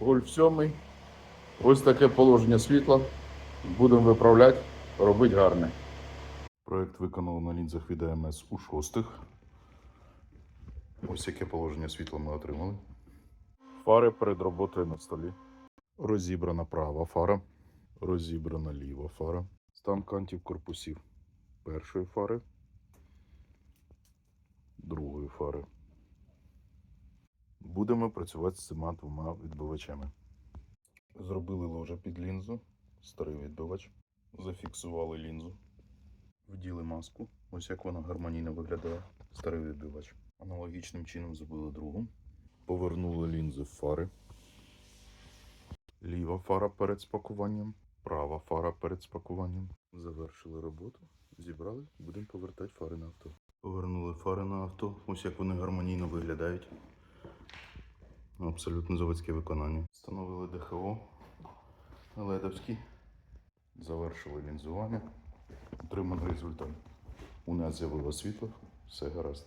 Гольф 7. Ось таке положення світла. Будемо виправляти, робити гарне. Проект виконано на лінзах від АМС у шостих. Ось яке положення світла ми отримали. Фари перед роботою на столі. Розібрана права фара, розібрана ліва фара. Стан кантів корпусів першої фари, другої фари. Будемо працювати з цими двома відбивачами. Зробили ложа під лінзу, старий відбивач. Зафіксували лінзу. Вділи маску. Ось як вона гармонійно виглядає. Старий відбивач. Аналогічним чином зробили другу. Повернули лінзи в фари. Ліва фара перед спакуванням, права фара перед спакуванням. Завершили роботу, зібрали, будемо повертати фари на авто. Повернули фари на авто. Ось як вони гармонійно виглядають. Абсолютно заводське виконання. Встановили ДХО ледовський. Завершили лінзування. Отриманий результат. У нас з'явило світло, все гаразд.